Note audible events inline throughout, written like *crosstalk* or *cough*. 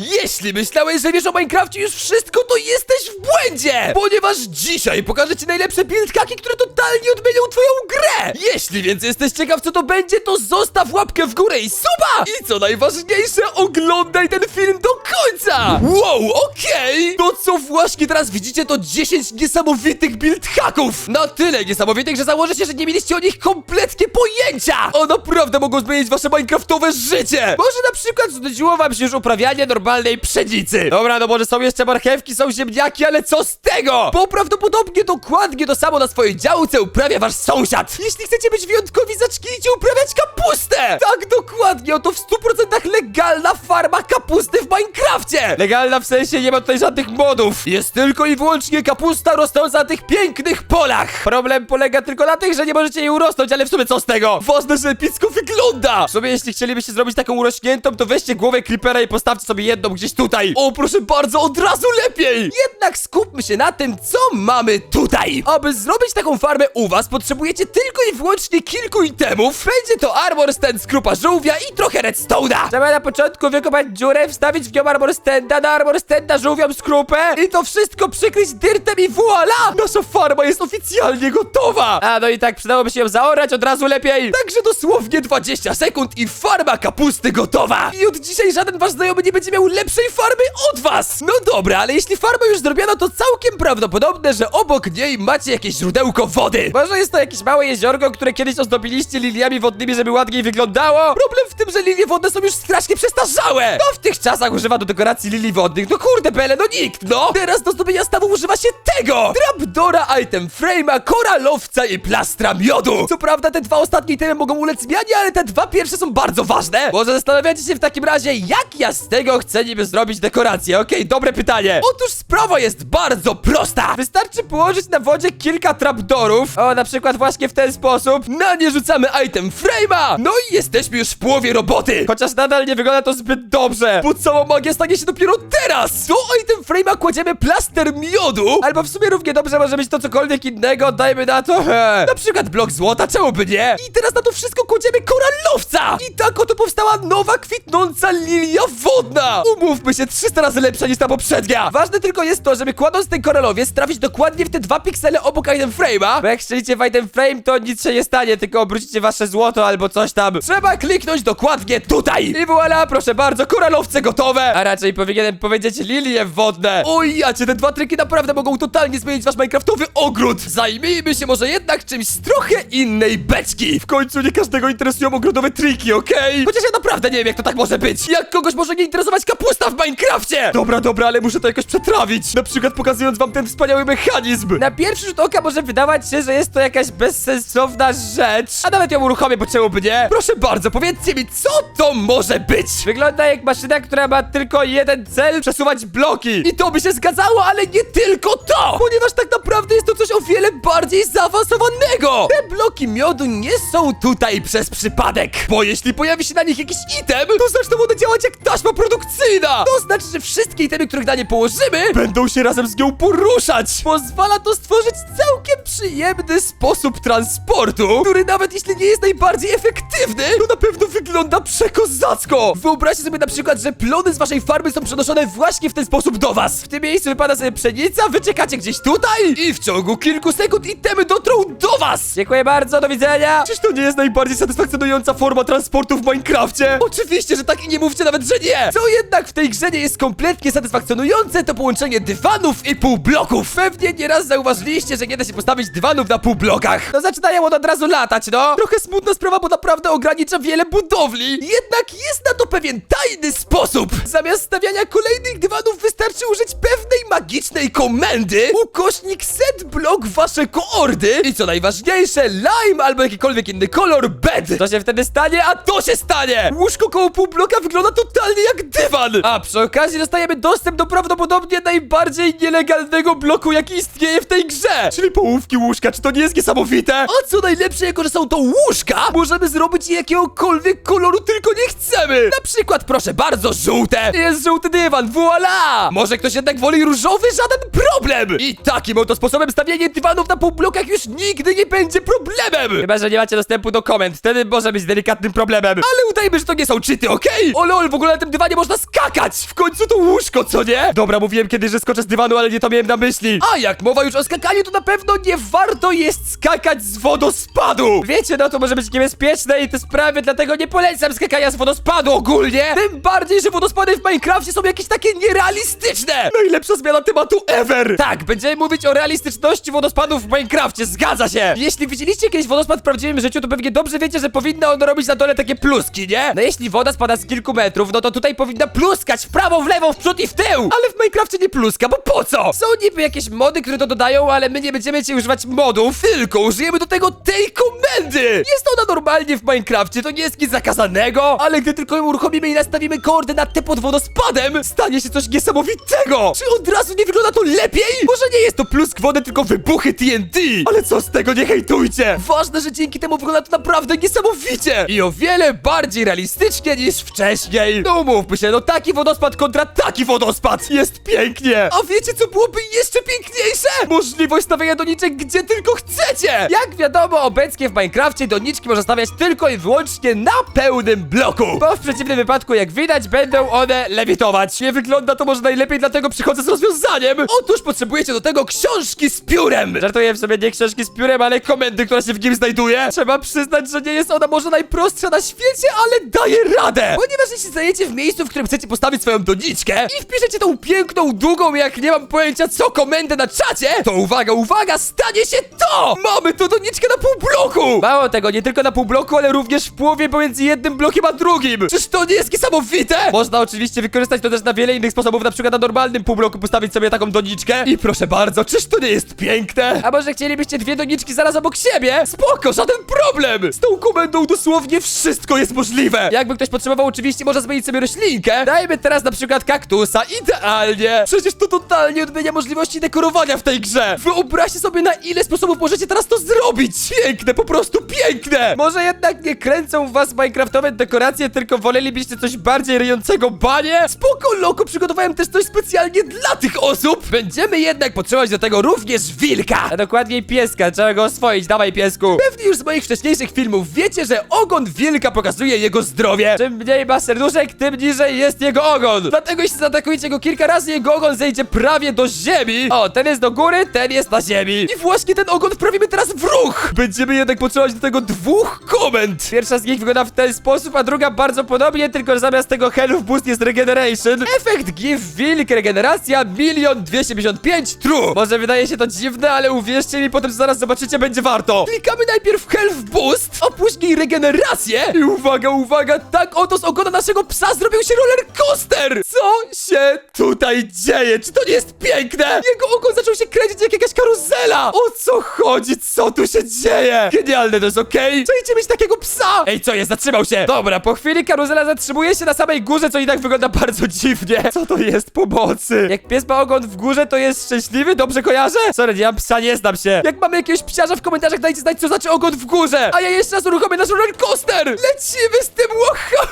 Jeśli myślałeś, że wiesz o Minecrafcie już wszystko, to jesteś w błędzie! Ponieważ dzisiaj pokażę ci najlepsze build hacki, które totalnie odmienią twoją grę! Jeśli więc jesteś ciekaw co to będzie, to zostaw łapkę w górę i suba! I co najważniejsze, oglądaj ten film do końca! Wow, okej! To co właśnie teraz widzicie to 10 niesamowitych build hacków! Na tyle niesamowitych, że założę się, że nie mieliście o nich kompletnie pojęcia! O naprawdę mogą zmienić wasze minecraftowe życie! Może na przykład znudziło wam się już uprawianie normalnej pszenicy. Dobra, no może są jeszcze marchewki, są ziemniaki, ale co z tego? Bo prawdopodobnie dokładnie to samo na swojej działce uprawia wasz sąsiad. Jeśli chcecie być wyjątkowi, zacznijcie uprawiać kapustę! Tak, dokładnie, oto w 100% legalna farma kapusty w Minecrafcie! Legalna w sensie nie ma tutaj żadnych modów. Jest tylko i wyłącznie kapusta rosnąca na tych pięknych polach. Problem polega tylko na tych, że nie możecie jej urosnąć, ale w sumie co z tego? Ważne, że epicko wygląda! W sumie jeśli chcielibyście zrobić taką urośniętą, to weźcie głowę creepera i postawcie sobie jedną gdzieś tutaj. O, proszę bardzo, od razu lepiej! Jednak skupmy się na tym, co mamy tutaj. Aby zrobić taką farmę u was, potrzebujecie tylko i wyłącznie kilku itemów. Będzie to armor stand z krupa żółwia i trochę redstone'a. Trzeba na początku wykopać dziurę, wstawić w nią armor standa, na armor standa żółwią skrupę i to wszystko przykryć dyrtem i voila! Nasza farma jest oficjalnie gotowa! A no i tak przydałoby się ją zaorać od razu lepiej. Także dosłownie 20 sekund i farma kapusty gotowa! I od dzisiaj żaden wasz znajomy nie będzie miał lepszej farmy od was! No dobra, ale jeśli farma już zrobiono, to całkiem prawdopodobne, że obok niej macie jakieś źródełko wody. Może jest to jakieś małe jeziorko, które kiedyś ozdobiliście liliami wodnymi, żeby ładniej wyglądało? Problem w tym, że lilie wodne są już strasznie przestarzałe! Kto w tych czasach używa do dekoracji lilii wodnych? No kurde bele, no nikt, no! Teraz do zdobienia stawu używa się tego! Trapdora, item frame'a, koralowca i plastra miodu! Co prawda te dwa ostatnie itemy mogą ulec zmianie, ale te dwa pierwsze są bardzo ważne! Może zastanawiacie się w takim razie, jak ja z tego chcę niby zrobić dekorację? Okej, dobre pytanie! Otóż sprawa jest bardzo prosta! Wystarczy położyć na wodzie kilka trapdorów, o na przykład właśnie w ten sposób, na nie rzucamy item frame'a! No i jesteśmy już w połowie roboty! Chociaż nadal nie wygląda to zbyt dobrze, bo cała magia stanie się dopiero teraz! Do item frame'a kładziemy plaster miodu, albo w sumie równie dobrze może być to cokolwiek innego, dajmy na to, he, na przykład blok złota, czemu by nie? I teraz na to wszystko kładziemy koralowca! I tak oto powstała nowa kwitnąca lilia wodna! Umówmy się, 300 razy lepsza niż ta poprzednia! Ważne tylko jest to, żeby kładąc ten koralowiec trafić dokładnie w te dwa piksele obok item frame'a, bo jak strzelicie w item frame, to nic się nie stanie, tylko obrócicie wasze złoto albo coś tam. Trzeba kliknąć dokładnie tutaj! I voilà, proszę bardzo, koralowce gotowe! A raczej powinienem powiedzieć lilie wodne. Oj, jacie, te dwa triki naprawdę mogą totalnie zmienić wasz minecraftowy ogród! Zajmijmy się może jednak czymś z trochę innej beczki! W końcu nie każdego interesują ogrodowe triki, okej? Chociaż ja naprawdę nie wiem, jak to tak może być! Jak kogoś może nie interesować kapusta w Minecrafcie? Dobra, dobra, ale muszę to jakoś przetrawić! Na przykład pokazując wam ten wspaniały mechanizm! Na pierwszy rzut oka może wydawać się, że jest to jakaś bezsensowna rzecz, a nawet ją uruchomię, bo czemu by nie? Proszę bardzo, powiedzcie mi, co to może być? Wygląda jak maszyna, która ma tylko jeden cel, przesuwać bloki! I to by się zgadzało, ale nie tylko to! Ponieważ tak naprawdę jest to coś o wiele bardziej zaawansowanego! Te bloki miodu nie są tutaj przez przypadek, bo jeśli pojawi się na nich jakiś item, to zaczną one działać jak taśma produkcyjna! To znaczy, że wszystkie itemy, których na nie położymy, będą się razem z nią poruszać! Pozwala to stworzyć całkiem przyjemny sposób transportu, który nawet jeśli nie jest najbardziej efektywny, to na pewno wygląda przekozacko! Wyobraźcie sobie na przykład, że plony z waszej farmy są przenoszone właśnie w ten sposób do was. W tym miejscu wypada sobie pszenica, wy czekacie gdzieś tutaj i w ciągu kilku sekund itemy dotrą do was! Dziękuję bardzo, do widzenia! Czyż to nie jest najbardziej satysfakcjonująca forma transportu w Minecrafcie? Oczywiście, że tak i nie mówcie nawet, że nie! Co jednak w tej grze nie jest kompletnie satysfakcjonujące, to połączenie dywanów i półbloków. Pewnie nieraz zauważyliście, że nie da się postawić dywanów na półblokach. No zaczynają one od razu latać, no! Trochę smutna sprawa, bo naprawdę ogranicza wiele budowli. Jednak jest na to pewien tajny sposób. Zamiast stawiania kolejnych dywanów wystarczy użyć pewnej magicznej komendy. Ukośnik set block wasze koordy i co najważniejsze, lime albo jakikolwiek inny kolor bed. To się wtedy stanie, a to się stanie! Łóżko koło półbloka wygląda totalnie jak dywan. A przy okazji dostajemy dostęp do prawdopodobnie najbardziej nielegalnego bloku, jaki istnieje w tej grze. Czyli połówki łóżka, czy to nie jest niesamowite? A co najlepsze, jako że są to łóżka, możemy zrobić je jakiegokolwiek koloru tylko nie chcemy. Na przykład, proszę bardzo, żółte. Jest żółty dywan, voila! Może ktoś jednak woli różowy? Żaden problem! I takim oto sposobem stawianie dywanów na półblokach już nigdy nie będzie problemem! Chyba, że nie macie dostępu do komend, wtedy może być delikatnym problemem. Ale udajmy, że to nie są cheaty, okej? O lol, w ogóle na tym dywanie można skakać! W końcu to łóżko, co nie? Dobra, mówiłem kiedyś, że skoczę z dywanu, ale nie to miałem na myśli. A jak mowa już o skakaniu, to na pewno nie warto jest skakać z wodospadu! Wiecie, no to może być niebezpieczne i te sprawy, dlatego nie polecam skakania z wodospadu ogólnie! Tym bardziej, że wodospady w Minecrafcie są jakieś takie nierealistyczne! Najlepsza zmiana tematu ever! Tak, będziemy mówić o realistyczności wodospadów w Minecrafcie, zgadza się! Jeśli widzieliście kiedyś wodospad w prawdziwym życiu, to pewnie dobrze wiecie, że powinno on robić na dole takie pluski, nie? No jeśli woda spada z kilku metrów, no to tutaj powinna pluskać w prawo, w lewo, w przód i w tył! Ale w Minecrafcie nie pluska, bo po co? Są niby jakieś mody, które to dodają, ale my nie będziemy cię używać modów, tylko użyjemy do tego tej komendy! Jest ona normalnie w Minecrafcie, to nie jest nic zakazanego, ale gdy tylko ją uruchomimy i nastawimy koordynatę pod wodospadem, stanie się coś niesamowitego! Czy od razu nie wygląda to lepiej? Może nie jest to plusk wody, tylko wybuchy TNT! Ale co z tego, nie hejtujcie! Ważne, że dzięki temu wygląda to naprawdę niesamowicie! I o wiele bardziej realistycznie niż wcześniej! No mówmy się, no taki wodospad kontra taki wodospad! Jest pięknie! A wiecie co byłoby jeszcze piękniejsze? Możliwość stawiania doniczek gdzie tylko chcecie! Jak wiadomo, obecnie w Minecrafcie doniczki można stawiać tylko i wyłącznie na pełnym bloku! Bo w przeciwnym wypadku, jak widać, będą one lewitować. Nie wygląda to może najlepiej, dlatego przychodzę z rozwiązaniem! Otóż potrzebujecie do tego książki z piórem! Żartuję w sobie nie książki z piórem, ale komendy, która się w nim znajduje. Trzeba przyznać, że nie jest ona może najprostsza na świecie, ale daje radę! Ponieważ jeśli stajecie w miejscu, w którym chcecie postawić swoją doniczkę i wpiszecie tą piękną, długą, jak nie mam pojęcia co, komendę na czacie, to uwaga, uwaga, stanie się to! Mamy tu doniczkę na pół bloku! Mało tego, nie tylko na pół bloku, ale również w połowie pomiędzy jednym blokiem a drugim! Czyż to nie jest niesamowite? Można oczywiście wykorzystać to też na wiele innych sposobów, na przykład na normalnym półbloku postawić sobie taką doniczkę i proszę bardzo, czyż to nie jest piękne? A może chcielibyście dwie doniczki zaraz obok siebie? Spoko, żaden problem! Z tą komendą dosłownie wszystko jest możliwe! Jakby ktoś potrzebował, oczywiście może zmienić sobie roślinkę. Dajmy teraz na przykład kaktusa, idealnie! Przecież to totalnie odmienia możliwości dekorowania w tej grze! Wyobraźcie sobie na ile sposobów możecie teraz to zrobić! Piękne, po prostu piękne! Może jednak nie kręcą w was minecraftowe dekoracje, tylko wolelibyście coś bardziej ryjącego banie? Spoko, loko, przygotowałem też coś specjalnie dla tych osób! Będziemy jednak potrzebować do tego również wilka! A dokładniej pieska, trzeba go oswoić, dawaj piesku! Pewnie już z moich wcześniejszych filmów wiecie, że ogon wilka pokazuje jego zdrowie. Czym mniej ma serduszek, tym niżej jest jego ogon. Dlatego jeśli zaatakujecie go kilka razy, jego ogon zejdzie prawie do ziemi. O, ten jest do góry, ten jest na ziemi. I właśnie ten ogon wprawimy teraz w ruch. Będziemy jednak potrzebować do tego dwóch komend. Pierwsza z nich wygląda w ten sposób, a druga bardzo podobnie, tylko że zamiast tego health boost jest regeneration. Efekt give wilk regeneracja milion dwieście pięćdziesiąt pięć true. Może wydaje się to dziwne, ale uwierzcie mi, potem zaraz zobaczycie, będzie warto. Klikamy najpierw health boost, a później regenerację. I uwaga, uwaga, tak oto z ogona naszego psa zrobił się roller coaster. Co się tutaj dzieje? Czy to nie jest piękne? Jego ogon zaczął się kręcić jak jakaś karuzela. O co chodzi? Co tu się dzieje? Genialne to jest, okej? Chcecie mieć takiego psa? Ej, co jest? Zatrzymał się. Dobra, po chwili karuzela zatrzymuje się na samej górze, co i tak wygląda bardzo dziwnie. Co to jest? Pomocy. Jak pies ma ogon w górze, to jest szczęśliwy? Dobrze kojarzę? Sorry, nie mam psa, nie znam się. Jak mamy jakiegoś psiarza w komentarzach, dajcie znać, co znaczy ogon w górze. A ja jeszcze raz uruchomię nasz roller coaster. Lecimy z tym.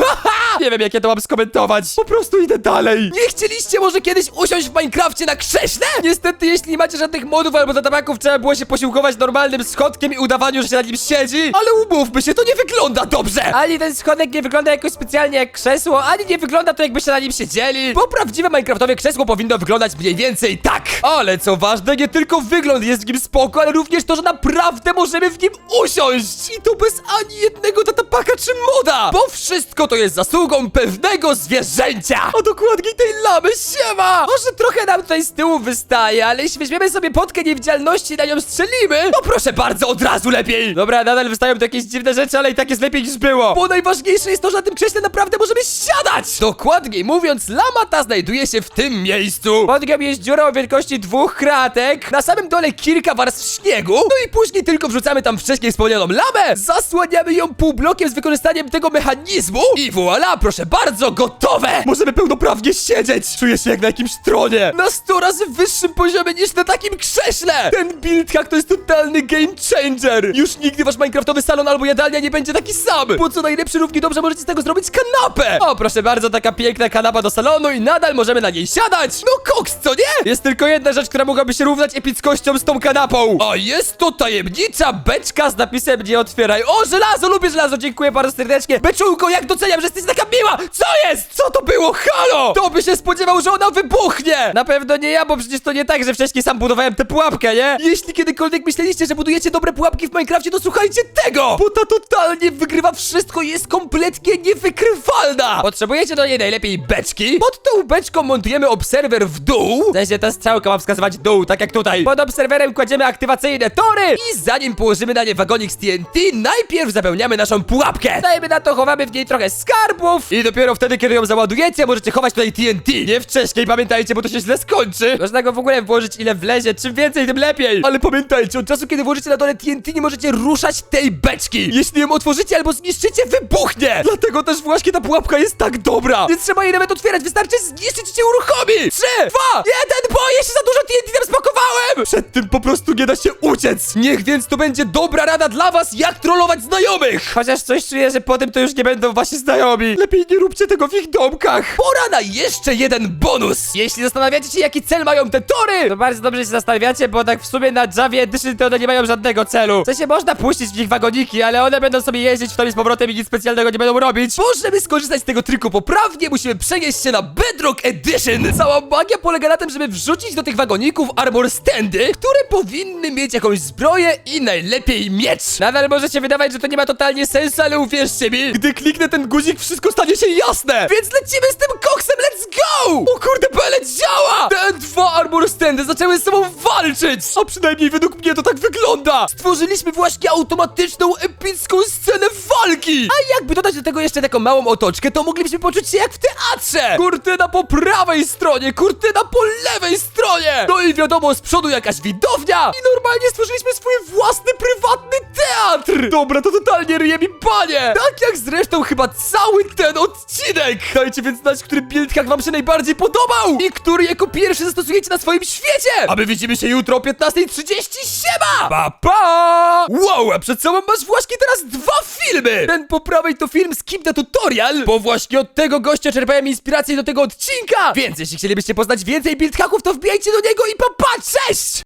*laughs* Nie wiem, jak ja to mam skomentować. Po prostu idę dalej. Nie chcieliście może kiedyś usiąść w Minecrafcie na krześle? Niestety, jeśli nie macie żadnych modów albo zatabaków, trzeba było się posiłkować normalnym schodkiem i udawaniu, że się na nim siedzi. Ale umówmy się, to nie wygląda dobrze. Ani ten schodek nie wygląda jakoś specjalnie jak krzesło, ani nie wygląda to jakbyście na nim siedzieli. Bo prawdziwe Minecraftowe krzesło powinno wyglądać mniej więcej tak. Ale co ważne, nie tylko wygląd jest w nim spoko, ale również to, że naprawdę możemy w nim usiąść. I to bez ani jednego datapaka czy moda. Bo wszystko to jest zasługą pewnego zwierzęcia. A dokładniej tej lamy, siema. Może trochę nam tutaj z tyłu wystaje, ale jeśli weźmiemy sobie potkę niewidzialności i na nią strzelimy, to proszę bardzo, od razu lepiej. Dobra, nadal wystają tu jakieś dziwne rzeczy, ale i tak jest lepiej niż było. Bo najważniejsze jest to, że na tym krześle naprawdę możemy siadać. Dokładniej mówiąc, lama ta znajduje się w tym miejscu. Pod nią jest dziura o wielkości dwóch kratek, na samym dole kilka warstw śniegu, no i później tylko wrzucamy tam wcześniej wspomnianą lamę, zasłaniamy ją półblokiem z wykorzystaniem tego mechanizmu i voilà, proszę bardzo, gotowe. Możemy pełnoprawnie siedzieć. Czuję się jak na jakimś tronie. Na 100 razy wyższym poziomie niż na takim krześle. Ten build hack to jest totalny game changer. Już nigdy wasz minecraftowy salon albo jadalnia nie będzie taki sam. Po co najlepszy równie dobrze możecie z tego zrobić kanapę. O, proszę bardzo, taka piękna kanapa do salonu i nadal możemy na niej siadać. No koks, co nie? Jest tylko jedna rzecz, która mogłaby się równać epickością z tą kanapą. A jest to tajemnicza beczka z napisem nie otwieraj. O, żelazo, lubię żelazo, dziękuję bardzo serdecznie. Beczułko, jak doceniam, że jesteś taka miła. Co jest? Co to było? Halo! To by się spodziewał, że ona wybuchnie. Na pewno nie ja, bo przecież to nie tak, że wcześniej sam budowałem tę pułapkę, nie? Jeśli kiedykolwiek myśleliście, że budujecie dobre pułapki w Minecrafcie, to słuchajcie tego! Bo ta totalnie wygrywa wszystko jest kompletnie niewykrywalna! Potrzebujecie do niej najlepiej beczki. Pod tą beczką montujemy obserwer w dół. W sensie ta strzałka ma wskazywać dół, tak jak tutaj. Pod obserwerem kładziemy aktywacyjne tory i zanim położymy na nie wagonik z TNT, najpierw zapełniamy naszą pułapkę. Dajmy na to, chowamy w niej trochę skarbów i dopiero wtedy, kiedy ją załadujecie, możecie chować tutaj TNT. Nie wcześniej, pamiętajcie, bo to się źle skończy. Można go w ogóle włożyć ile wlezie, czym więcej, tym lepiej. Ale pamiętajcie, od czasu, kiedy włożycie na dole TNT, nie możecie ruszać tej beczki. Jeśli ją otworzycie albo zniszczycie, wybuchnie. Dlatego też właśnie ta pułapka jest tak dobra. Nie trzeba jej nawet otwierać, wystarczy zniszczyć i cię uruchomi. Trzy, dwa, jeden, boję się za dużo TNT tam spakowałem. Przed tym po prostu nie da się uciec. Niech więc to będzie dobra rada dla was, jak trollować znajomych. Chociaż coś czuję, że po tym to już nie będą wasi znajomi. Lepiej nie róbcie tego w ich domkach. Pora na jeszcze jeden bonus. Jeśli zastanawiacie się, jaki cel mają te tory, to bardzo dobrze się zastanawiacie, bo tak w sumie na Javie Edition to one nie mają żadnego celu. W sensie można puścić w nich wagoniki, ale one będą sobie jeździć w tobie z powrotem i nic specjalnego nie będą robić. Bo żeby skorzystać z tego triku poprawnie, musimy przenieść się na Bedrock Edition. Cała magia polega na tym, żeby wrzucić do tych wagoników armor standy, które powinny mieć jakąś zbroję i najlepiej miecz. Nadal może się wydawać, że to nie ma totalnie sensu, ale uwierzcie mi, gdy kliknę ten guzik, wszystko stanie się jasne. Więc lecimy z tym koksem, let's go! O kurde, pelet działa! Te dwa armor standy zaczęły ze sobą walczyć! A przynajmniej według mnie to tak wygląda! Stworzyliśmy właśnie automatyczną, epicką scenę walki! A jakby dodać do tego jeszcze taką małą otoczkę, to moglibyśmy poczuć się jak w teatrze! Kurtyna po prawej stronie, kurtyna po lewej stronie! No i wiadomo, z przodu jakaś widownia! I normalnie stworzyliśmy swój własny, prywatny teatr! Dobra, to totalnie ryje mi panie! Tak jak zresztą chyba cały ten odcinek! Dajcie więc znać, który build hack wam się najbardziej podobał! I który jako pierwszy zastosujecie na swoim świecie! A my widzimy się jutro o 15.30, siema! Pa, pa! Wow, a przed sobą masz właśnie teraz dwa filmy! Ten po prawej to film Skip the Tutorial, bo właśnie od tego gościa czerpałem inspirację do tego odcinka! Więc jeśli chcielibyście poznać więcej build hacków, to wbijajcie do niego i pa, pa, cześć!